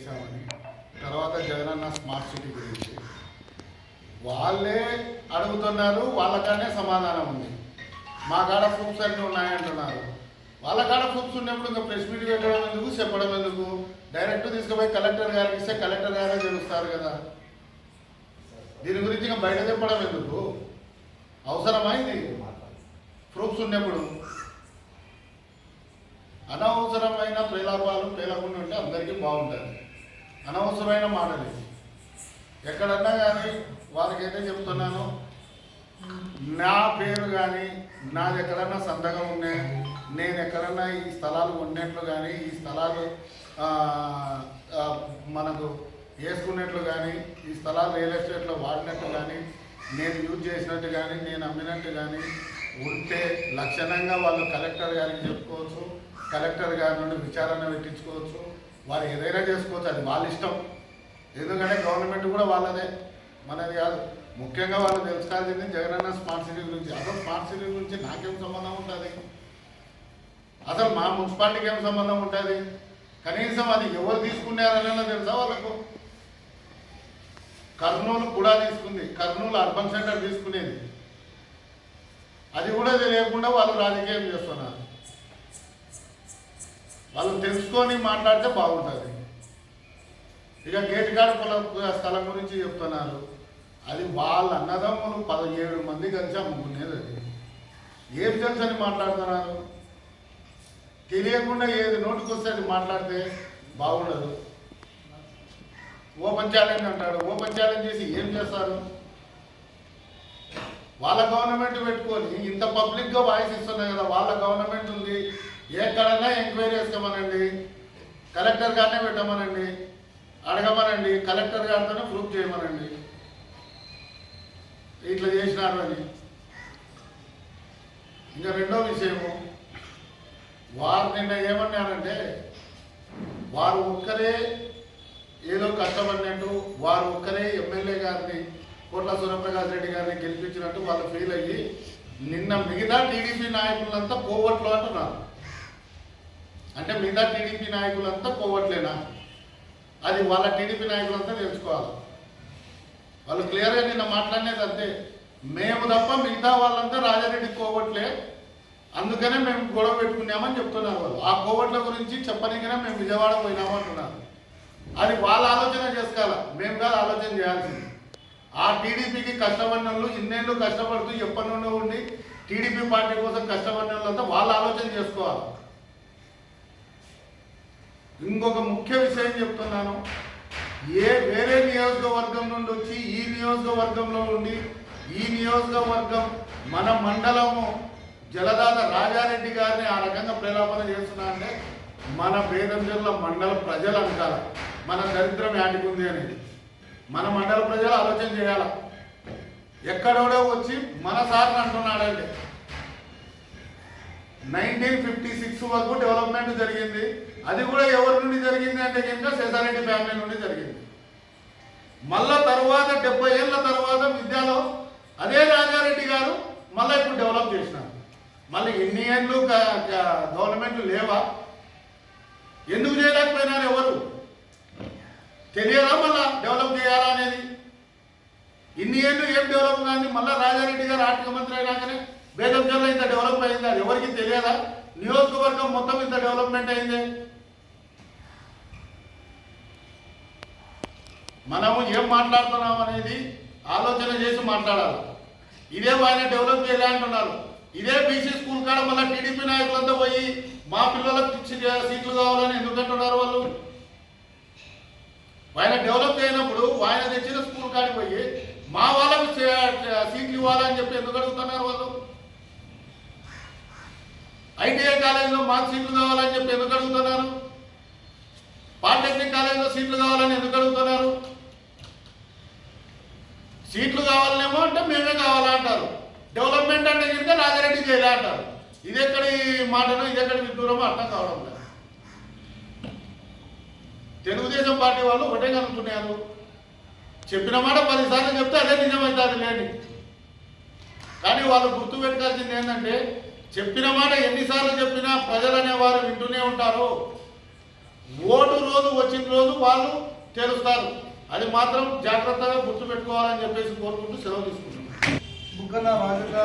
చేశామని. తర్వాత Jagananna smart city గురించి. వాళ్ళే అడుగుతున్నారు వాళ్ళకానే సమాధానం ఉంది. మా కాడ ప్రూఫ్స్ అన్నీ ఉన్నాయంటున్నారు. వాళ్ళ కాడ ప్రూఫ్స్ ఉన్నప్పుడు ఇంకా ప్రెస్ మీట్ పెట్టడం ఎందుకు చెప్పడం ఎందుకు? డైరెక్ట్ తీసుకుపోయి కలెక్టర్ గారికి ఇస్తే కలెక్టర్ గారే తెలుస్తారు కదా. దీని గురించి ఇంకా బయట చెప్పడం ఎందుకు? అవసరమైంది. ప్రూఫ్స్ ఉన్నప్పుడు. అనవసరమైన ప్రేలాభాలు పేలకుండా ఉంటే అందరికీ బాగుంటుంది. అనవసరమైన మాటలు. ఎక్కడన్నా కానీ వాళ్ళకైతే చెప్తున్నాను నా పేరు కానీ నాది ఎక్కడన్నా సంతకం ఉన్నాయి నేను ఎక్కడన్నా ఈ స్థలాలు ఉన్నట్లు కానీ ఈ స్థలాలు మనకు వేసుకున్నట్లు కానీ ఈ స్థలాలు రియల్ ఎస్టేట్లో వాడినట్టు కానీ నేను యూజ్ చేసినట్టు కానీ నేను అమ్మినట్టు కానీ ఉంటే లక్షణంగా వాళ్ళు కలెక్టర్ గారికి చెప్పుకోవచ్చు కలెక్టర్ గారి నుండి విచారణ పెట్టించుకోవచ్చు వారు ఏదైనా చేసుకోవచ్చు అది వాళ్ళ ఇష్టం. ఎందుకంటే గవర్నమెంట్ కూడా వాళ్ళదే. మనది కాదు. ముఖ్యంగా వాళ్ళు తెలుసుకోవాల్సింది జగనన్న స్మార్ట్ సిటీ గురించి. అసలు స్మార్ట్ సిటీ గురించి నాకేం సంబంధం ఉంటుంది? అసలు మా మున్సిపాలిటీకి ఏం సంబంధం ఉంటుంది? కనీసం అది ఎవరు తీసుకున్నారని తెలుసా వాళ్ళకు? కర్నూలు కూడా తీసుకుంది. కర్నూలు అర్బన్ సెంటర్ తీసుకునేది. అది కూడా తెలియకుండా వాళ్ళు రాజకీయం చేస్తున్నారు. వాళ్ళు తెలుసుకొని మాట్లాడితే బాగుంటుంది. ఇక గేట్ కాడ పొల స్థలం గురించి చెప్తున్నారు. అది వాళ్ళ అన్నదమ్ములు పదిహేడు మంది కలిసి అమ్ముకునేది అది. ఏం తెలుసు అని మాట్లాడుతున్నారు? తెలియకుండా ఏది నోటికి వస్తే అది మాట్లాడితే బాగుండదు. ఓపెన్ ఛాలెంజ్ అంటాడు. ఓపెన్ ఛాలెంజ్ చేసి ఏం చేస్తారు? వాళ్ళ గవర్నమెంట్ పెట్టుకొని ఇంత పబ్లిక్గా వాయిస్ ఇస్తున్నాయి కదా వాళ్ళ గవర్నమెంట్ ఉంది. ఎంక్వైరీ కలెక్టర్ గారినే పెట్టమనండి. అడగమనండి. కలెక్టర్ గారితోనే ప్రూఫ్ చేయమనండి. ఇట్లా చేసినారు అని. ఇంకా రెండో విషయము వారు నిన్న ఏమన్నారంటే వారు ఒక్కరే ఏదో కష్టపడినట్టు వారు ఒక్కరే ఎమ్మెల్యే గారిని కోట్ల సూర్యప్రకాష్ రెడ్డి గారిని గెలిపించినట్టు వాళ్ళు ఫీల్ అయ్యి నిన్న మిగతా టీడీపీ నాయకులంతా పోవట్లు అంటున్నారు. అంటే మిగతా టీడీపీ నాయకులంతా పోవట్లేనా? అది వాళ్ళ టీడీపీ నాయకులంతా తెలుసుకోవాలి. వాళ్ళు క్లియర్గా నిన్న మాట్లాడేది అంతే. మేము తప్ప మిగతా వాళ్ళంతా రాజారెడ్డి కోవట్లే అందుకనే మేము గొడవ పెట్టుకున్నామని చెప్తున్నారు వాళ్ళు. ఆ కోవట్ల గురించి చెప్పనికనే మేము విజయవాడ పోయినాము అంటున్నారు. అది వాళ్ళ ఆలోచన చేసుకోవాల? మేము కాదు ఆలోచన చేయాల్సింది. ఆ టీడీపీకి కష్టపడిన వాళ్ళు ఇన్నేళ్ళు కష్టపడుతూ ఎప్పటి నుండి ఉండి టీడీపీ పార్టీ కోసం కష్టపడిన వాళ్ళంతా వాళ్ళ ఆలోచన చేసుకోవాలి. ఇంకొక ముఖ్య విషయం చెప్తున్నాను. ఏ వేరే నియోజకవర్గం నుండి వచ్చి ఈ నియోజకవర్గంలో ఉండి ఈ నియోజకవర్గం మన మండలము జలదాత రాజారెడ్డి గారిని ఆ రకంగా ప్రేలాపన చేస్తున్నా అంటే మన జిల్లా మండల ప్రజలు అంటారు. మన దరిద్రం యాటికుంది అనేది. మన మండల ప్రజలు ఆలోచన చేయాల? ఎక్కడోడో వచ్చి మన సార్ని అంటున్నాడండి నైన్టీన్ ఫిఫ్టీ సిక్స్ వరకు డెవలప్మెంట్ జరిగింది. అది కూడా ఎవరి నుండి జరిగింది అంటే కనుక శేషారెడ్డి ఫ్యామిలీ నుండి జరిగింది. మళ్ళా తర్వాత డెబ్బై ఏళ్ళ తర్వాత విద్యలో అదే రాజారెడ్డి గారు మళ్ళీ ఇప్పుడు డెవలప్ చేసినారు. మళ్ళీ ఎన్ని ఏళ్ళు గవర్నమెంట్ లేవా? ఎందుకు చేయలేకపోయినారు ఎవరు? తెలియదా మళ్ళా డెవలప్ చేయాలా అనేది? ఇన్ని ఏళ్ళు ఏం డెవలప్ కానీ మళ్ళీ రాజారెడ్డి గారు ఆర్థిక మంత్రి అయినాకనే బేదంచల్లో ఇంత డెవలప్ అయిందా? ఎవరికి తెలియదా? నియోజకవర్గం మొత్తం ఇంత డెవలప్మెంట్ అయింది. మనము ఏం మాట్లాడుతున్నాం అనేది ఆలోచన చేసి మాట్లాడాలి. ఇదే ఆయన డెవలప్ చేయలే అంటున్నారు. ఇదే బీసీ స్కూల్ కాడ మళ్ళీ టీడీపీ నాయకులంతా పోయి మా పిల్లలకు సీట్లు కావాలని ఎందుకంటున్నారు వాళ్ళు? ఆయన డెవలప్ చేయనప్పుడు ఆయన తెచ్చిన స్కూల్ కాడికి పోయి మా వాళ్ళకి సీట్లు ఇవ్వాలని చెప్పి ఎందుకు అడుగుతున్నారు వాళ్ళు? ఐటీఐ కాలేజీలో మాకు సీట్లు కావాలని చెప్పి ఎందుకు అడుగుతున్నారు? పాలిటెక్నిక్ కాలేజీలో సీట్లు కావాలని ఎందుకు అడుగుతున్నారు? సీట్లు కావాలనేమో అంటే మేమే కావాలంటారు డెవలప్మెంట్ అంటే కనుక రాజారెడ్డి చేయలే అంటారు. ఇది ఎక్కడి మాటనో ఇది ఎక్కడి విదూరమో అర్థం కావడం లేదు. తెలుగుదేశం పార్టీ వాళ్ళు ఒకటే కనుక్కున్నారు. చెప్పిన మాట పదిసార్లు చెప్తే అదే నిజమవుతుంది లేని కానీ వాళ్ళు గుర్తు పెట్టాల్సింది ఏంటంటే చెప్పిన మాట ఎన్నిసార్లు చెప్పినా ప్రజలు అనేవారు వింటూనే ఉంటారు. ఓటు రోజు వచ్చిన రోజు వాళ్ళు తెలుస్తారు. అది మాత్రం జాగ్రత్తగా గుర్తుపెట్టుకోవాలని చెప్పేసి కోరుకుంటూ సెలవు తీసుకుంటున్నాను